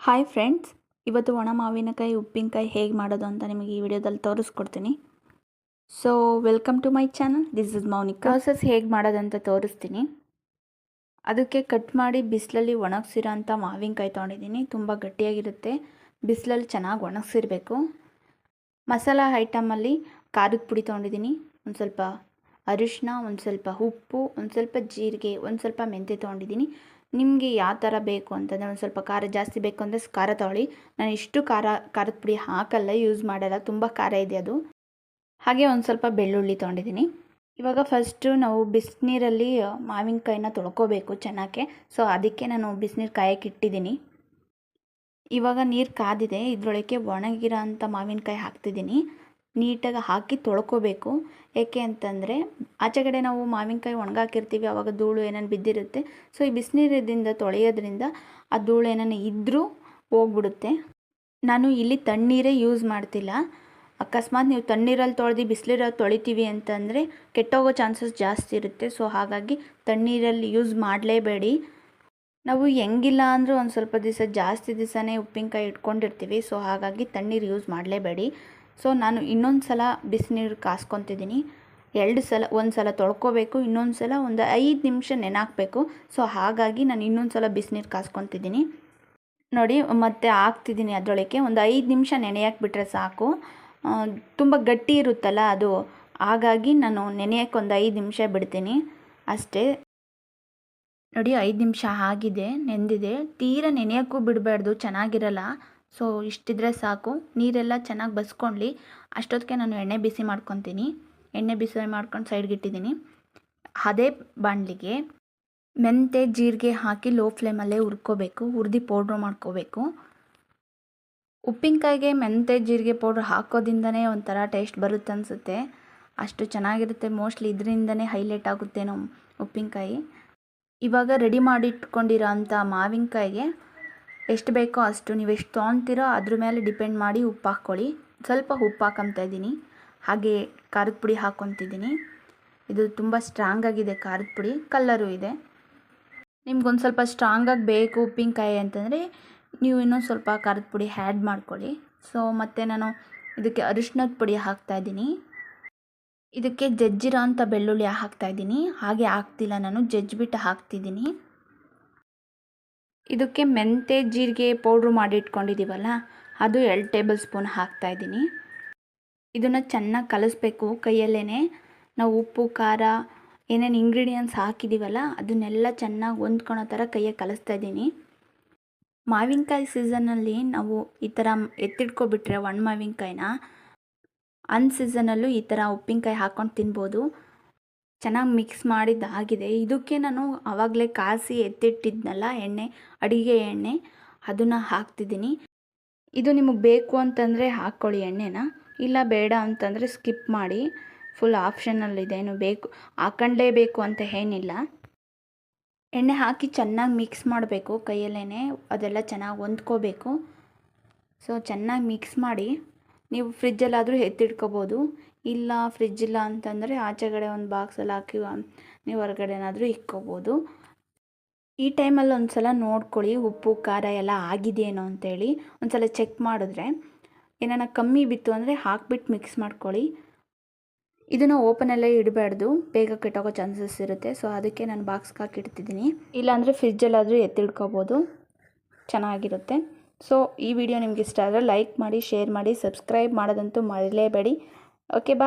Hi friends ಇವತ್ತು ಒಣ ಮಾವಿನಕಾಯಿ ಉಪ್ಪಿನಕಾಯಿ ಹೇಗೆ ಮಾಡೋದು ಅಂತ ನಿಮಗೆ ಈ ವಿಡಿಯೋದಲ್ಲಿ ತೋರಿಸ್ಕೊಡ್ತೀನಿ. So welcome to my channel this is Mounika process ಹೇಗೆ ಮಾಡೋದಂತ ತೋರಿಸ್ತೀನಿ. ಅದಕ್ಕೆ ಕಟ್ ಮಾಡಿ ಬಿಸಿಲಲ್ಲಿ ಒಣಗಿಸಿರೋ ಅಂಥ ಮಾವಿನಕಾಯಿ ತೊಗೊಂಡಿದ್ದೀನಿ. ತುಂಬ ಗಟ್ಟಿಯಾಗಿರುತ್ತೆ. ಬಿಸಿಲಲ್ಲಿ ಚೆನ್ನಾಗಿ ಒಣಗಿಸಿರ್ಬೇಕು. ಮಸಾಲ ಐಟಮಲ್ಲಿ ಖಾರದ ಪುಡಿ ತೊಗೊಂಡಿದ್ದೀನಿ. ಒಂದು ಸ್ವಲ್ಪ ಅರಿಶಿನ ಒಂದು ಸ್ವಲ್ಪ ಉಪ್ಪು, ಒಂದು ಸ್ವಲ್ಪ ಜೀರಿಗೆ, ಒಂದು ಸ್ವಲ್ಪ ಮೆಂತೆ ತೊಗೊಂಡಿದ್ದೀನಿ. ನಿಮಗೆ ಯಾವ ಥರ ಬೇಕು ಅಂತಂದರೆ ಒಂದು ಸ್ವಲ್ಪ ಖಾರ ಜಾಸ್ತಿ ಬೇಕು ಅಂದರೆ ಖಾರ ತೊಗೊಳ್ಳಿ. ನಾನು ಇಷ್ಟು ಖಾರ, ಖಾರದ ಪುಡಿ ಹಾಕಲ್ಲ ಯೂಸ್ ಮಾಡಲ್ಲ, ತುಂಬ ಖಾರ ಇದೆ ಅದು. ಹಾಗೆ ಒಂದು ಸ್ವಲ್ಪ ಬೆಳ್ಳುಳ್ಳಿ ತೊಗೊಂಡಿದ್ದೀನಿ. ಇವಾಗ ಫಸ್ಟು ನಾವು ಬಿಸಿನೀರಲ್ಲಿ ಮಾವಿನಕಾಯಿನ ತೊಳ್ಕೊಬೇಕು ಚೆನ್ನಾಗೆ. ಸೊ ಅದಕ್ಕೆ ನಾನು ಬಿಸಿನೀರು ಕಾಯಕ್ಕೆ ಇಟ್ಟಿದ್ದೀನಿ. ಇವಾಗ ನೀರು ಕಾದಿದೆ ಇದರೊಳಗೆ ಒಣಗಿರೋ ಅಂಥ ಮಾವಿನಕಾಯಿ ಹಾಕ್ತಿದ್ದೀನಿ. ನೀಟಾಗಿ ಹಾಕಿ ತೊಳ್ಕೊಬೇಕು. ಏಕೆ ಅಂತಂದರೆ ಆಚೆಗಡೆ ನಾವು ಮಾವಿನಕಾಯಿ ಒಣಗಾಕಿರ್ತೀವಿ ಆವಾಗ ಧೂಳು ಏನೇನು ಬಿದ್ದಿರುತ್ತೆ. ಸೊ ಈ ಬಿಸಿನೀರಿಂದ ತೊಳೆಯೋದ್ರಿಂದ ಆ ಧೂಳು ಏನೇನು ಇದ್ದರೂ ಹೋಗ್ಬಿಡುತ್ತೆ. ನಾನು ಇಲ್ಲಿ ತಣ್ಣೀರೇ ಯೂಸ್ ಮಾಡ್ತಿಲ್ಲ. ಅಕಸ್ಮಾತ್ ನೀವು ತಣ್ಣೀರಲ್ಲಿ ತೊಳೆದು ಬಿಸಿಲಿರಲ್ಲಿ ತೊಳಿತೀವಿ ಅಂತಂದರೆ ಕೆಟ್ಟೋಗೋ ಚಾನ್ಸಸ್ ಜಾಸ್ತಿ ಇರುತ್ತೆ. ಸೊ ಹಾಗಾಗಿ ತಣ್ಣೀರಲ್ಲಿ ಯೂಸ್ ಮಾಡಲೇಬೇಡಿ. ನಾವು ಹೆಂಗಿಲ್ಲ ಅಂದರೂ ಒಂದು ಸ್ವಲ್ಪ ದಿವಸ ಜಾಸ್ತಿ ದಿವಸನೇ ಉಪ್ಪಿನಕಾಯಿ ಇಟ್ಕೊಂಡಿರ್ತೀವಿ. ಸೊ ಹಾಗಾಗಿ ತಣ್ಣೀರು ಯೂಸ್ ಮಾಡಲೇಬೇಡಿ. ಸೊ ನಾನು ಇನ್ನೊಂದು ಸಲ ಬಿಸಿನೀರು ಕಾಸ್ಕೊತಿದ್ದೀನಿ. ಎರಡು ಸಲ, ಒಂದು ಸಲ ತೊಳ್ಕೊಬೇಕು, ಇನ್ನೊಂದು ಸಲ ಒಂದು ಐದು ನಿಮಿಷ ನೆನಾಕಬೇಕು. ಸೊ ಹಾಗಾಗಿ ನಾನು ಇನ್ನೊಂದು ಸಲ ಬಿಸಿನೀರು ಕಾಸ್ಕೊತಿದ್ದೀನಿ. ನೋಡಿ, ಮತ್ತೆ ಹಾಕ್ತಿದ್ದೀನಿ ಅದರೊಳಗೆ ಒಂದು ಐದು ನಿಮಿಷ ನೆನೆಯಕ್ಕೆ ಬಿಟ್ಟರೆ ಸಾಕು. ತುಂಬ ಗಟ್ಟಿ ಇರುತ್ತಲ್ಲ ಅದು. ಹಾಗಾಗಿ ನಾನು ನೆನೆಯಕ್ಕೆ ಒಂದು ಐದು ನಿಮಿಷ ಬಿಡ್ತೀನಿ. ಅಷ್ಟೇ. ನೋಡಿ, ಐದು ನಿಮಿಷ ಆಗಿದೆ, ನೆಂದಿದೆ. ತೀರ ನೆನೆಯೋಕ್ಕೂ ಬಿಡಬಾರ್ದು, ಚೆನ್ನಾಗಿರಲ್ಲ. ಸೊ ಇಷ್ಟಿದ್ರೆ ಸಾಕು. ನೀರೆಲ್ಲ ಚೆನ್ನಾಗಿ ಬಸ್ಕೊಳ್ಳಿ ಅಷ್ಟೊತ್ತಿಗೆ ನಾನು ಎಣ್ಣೆ ಬಿಸಿ ಮಾಡ್ಕೊತೀನಿ. ಎಣ್ಣೆ ಬಿಸಿ ಮಾಡ್ಕೊಂಡು ಸೈಡ್ಗೆ ಇಟ್ಟಿದ್ದೀನಿ. ಅದೇ ಬಾಣಲಿಗೆ ಮೆಂತೆ ಜೀರಿಗೆ ಹಾಕಿ ಲೋ ಫ್ಲೇಮಲ್ಲೇ ಹುರ್ಕೋಬೇಕು. ಹುರಿದು ಪೌಡ್ರ್ ಮಾಡ್ಕೋಬೇಕು. ಉಪ್ಪಿನಕಾಯಿಗೆ ಮೆಂತೆ ಜೀರಿಗೆ ಪೌಡ್ರ್ ಹಾಕೋದ್ರಿಂದನೇ ಒಂಥರ ಟೇಸ್ಟ್ ಬರುತ್ತೆ ಅನಿಸುತ್ತೆ. ಅಷ್ಟು ಚೆನ್ನಾಗಿರುತ್ತೆ. ಮೋಸ್ಟ್ಲಿ ಇದರಿಂದನೇ ಹೈಲೈಟ್ ಆಗುತ್ತೇನೋ ಉಪ್ಪಿನಕಾಯಿ. ಇವಾಗ ರೆಡಿ ಮಾಡಿಟ್ಕೊಂಡಿರೋ ಅಂಥ ಮಾವಿನಕಾಯಿಗೆ ಎಷ್ಟು ಬೇಕೋ ಅಷ್ಟು ನೀವು ಎಷ್ಟು ತೊಗೊತೀರೋ ಅದ್ರ ಮೇಲೆ ಡಿಪೆಂಡ್ ಮಾಡಿ ಉಪ್ಪು ಹಾಕ್ಕೊಳ್ಳಿ. ಸ್ವಲ್ಪ ಉಪ್ಪು ಹಾಕೊತ ಇದ್ದೀನಿ. ಹಾಗೆ ಖಾರದ ಪುಡಿ ಹಾಕ್ಕೊತಿದ್ದೀನಿ. ಇದು ತುಂಬ ಸ್ಟ್ರಾಂಗ್ ಆಗಿದೆ ಖಾರದ ಪುಡಿ. ಕಲ್ಲರು ಇದೆ. ನಿಮ್ಗೊಂದು ಸ್ವಲ್ಪ ಸ್ಟ್ರಾಂಗಾಗಿ ಬೇಕು ಉಪ್ಪಿನಕಾಯಿ ಅಂತಂದರೆ ನೀವು ಇನ್ನೊಂದು ಸ್ವಲ್ಪ ಖಾರದ ಪುಡಿ ಹ್ಯಾಡ್ ಮಾಡ್ಕೊಳ್ಳಿ. ಸೊ ಮತ್ತು ನಾನು ಇದಕ್ಕೆ ಅರಿಶಿನದ ಪುಡಿ ಹಾಕ್ತಾಯಿದ್ದೀನಿ ಇದಕ್ಕೆ ಜಜ್ಜಿರೋ ಅಂಥ ಬೆಳ್ಳುಳ್ಳಿ ಹಾಕ್ತಾಯಿದ್ದೀನಿ ಹಾಗೆ ಹಾಕ್ತಿಲ್ಲ ನಾನು, ಜಜ್ಜಿಬಿಟ್ಟು ಹಾಕ್ತಿದ್ದೀನಿ. ಇದಕ್ಕೆ ಮೆಂತೆ, ಜೀರಿಗೆ ಪೌಡ್ರು ಮಾಡಿ ಇಟ್ಕೊಂಡಿದ್ದೀವಲ್ಲ ಅದು ಎರಡು ಟೇಬಲ್ ಸ್ಪೂನ್ ಹಾಕ್ತಾಯಿದ್ದೀನಿ ಇದನ್ನು ಚೆನ್ನಾಗಿ ಕಲಿಸ್ಬೇಕು ಕೈಯಲ್ಲೇ ನಾವು ಉಪ್ಪು, ಖಾರ, ಏನೇನು ಇಂಗ್ರೀಡಿಯೆಂಟ್ಸ್ ಹಾಕಿದ್ದೀವಲ್ಲ ಅದನ್ನೆಲ್ಲ ಚೆನ್ನಾಗಿ ಹೊಂದ್ಕೊಳೋ ಥರ ಕೈಯಾಗಿ ಕಲಿಸ್ತಾ ಇದ್ದೀನಿ. ಮಾವಿನಕಾಯಿ ಸೀಸನಲ್ಲಿ ನಾವು ಈ ಥರ ಎತ್ತಿಟ್ಕೊಬಿಟ್ರೆ ಒಣ ಮಾವಿನಕಾಯಿನ ಅನ್ ಸೀಸನಲ್ಲೂ ಈ ಥರ ಉಪ್ಪಿನಕಾಯಿ ಹಾಕ್ಕೊಂಡು ತಿನ್ಬೋದು. ಚೆನ್ನಾಗಿ ಮಿಕ್ಸ್ ಮಾಡಿದ್ದಾಗಿದೆ ಇದಕ್ಕೆ ನಾನು ಆವಾಗಲೇ ಕಾಸಿ ಎತ್ತಿಟ್ಟಿದ್ನಲ್ಲ, ಎಣ್ಣೆ, ಅಡಿಗೆ ಎಣ್ಣೆ, ಅದನ್ನು ಹಾಕ್ತಿದ್ದೀನಿ. ಇದು ನಿಮಗೆ ಬೇಕು ಅಂತಂದರೆ ಹಾಕ್ಕೊಳ್ಳಿ ಎಣ್ಣೆನ. ಇಲ್ಲ ಬೇಡ ಅಂತಂದರೆ ಸ್ಕಿಪ್ ಮಾಡಿ ಫುಲ್ ಆಪ್ಷನಲ್ಲಿದೆ ಏನು ಬೇಕು ಹಾಕೊಂಡಲೇಬೇಕು ಅಂತ ಏನಿಲ್ಲ. ಎಣ್ಣೆ ಹಾಕಿ ಚೆನ್ನಾಗಿ ಮಿಕ್ಸ್ ಮಾಡಬೇಕು ಕೈಯಲ್ಲೇ ಅದೆಲ್ಲ ಚೆನ್ನಾಗಿ ಹೊಂದ್ಕೋಬೇಕು. ಸೊ ಚೆನ್ನಾಗಿ ಮಿಕ್ಸ್ ಮಾಡಿ. ನೀವು ಫ್ರಿಜ್ಜಲ್ಲಾದರೂ ಎತ್ತಿಟ್ಕೋಬೋದು. ಇಲ್ಲ ಫ್ರಿಜ್ ಇಲ್ಲ ಅಂತಂದರೆ ಆಚೆಗಡೆ ಒಂದು ಬಾಕ್ಸಲ್ಲಿ ಹಾಕಿ ನೀವು ಹೊರಗಡೆನಾದರೂ ಇಕ್ಕೋಬೋದು. ಈ ಟೈಮಲ್ಲಿ ಒಂದು ಸಲ ನೋಡ್ಕೊಳ್ಳಿ ಉಪ್ಪು, ಖಾರ ಎಲ್ಲ ಆಗಿದೆಯೇನೋ ಅಂತೇಳಿ. ಒಂದು ಸಲ ಚೆಕ್ ಮಾಡಿದ್ರೆ ಏನಾರ ಕಮ್ಮಿ ಬಿತ್ತು ಅಂದರೆ ಹಾಕ್ಬಿಟ್ಟು ಮಿಕ್ಸ್ ಮಾಡ್ಕೊಳ್ಳಿ. ಇದನ್ನು ಓಪನಲ್ಲೇ ಇಡಬಾರ್ದು. ಬೇಗ ಕೆಟ್ಟೋಗೋ ಚಾನ್ಸಸ್ ಇರುತ್ತೆ. ಸೊ, ಅದಕ್ಕೆ ನಾನು ಬಾಕ್ಸ್ಗೆ ಹಾಕಿಡ್ತಿದ್ದೀನಿ. ಇಲ್ಲಾಂದರೆ ಫ್ರಿಜ್ಜಲ್ಲಾದರೂ ಎತ್ತಿಡ್ಕೋಬೋದು ಚೆನ್ನಾಗಿರುತ್ತೆ. ಸೊ, ಈ ವಿಡಿಯೋ ನಿಮ್ಗೆ ಇಷ್ಟ ಆದರೆ ಲೈಕ್ ಮಾಡಿ ಶೇರ್ ಮಾಡಿ ಸಬ್ಸ್ಕ್ರೈಬ್ ಮಾಡೋದಂತೂ ಮರೆಯಲೇಬೇಡಿ ಓಕೆ ಬಾಯ್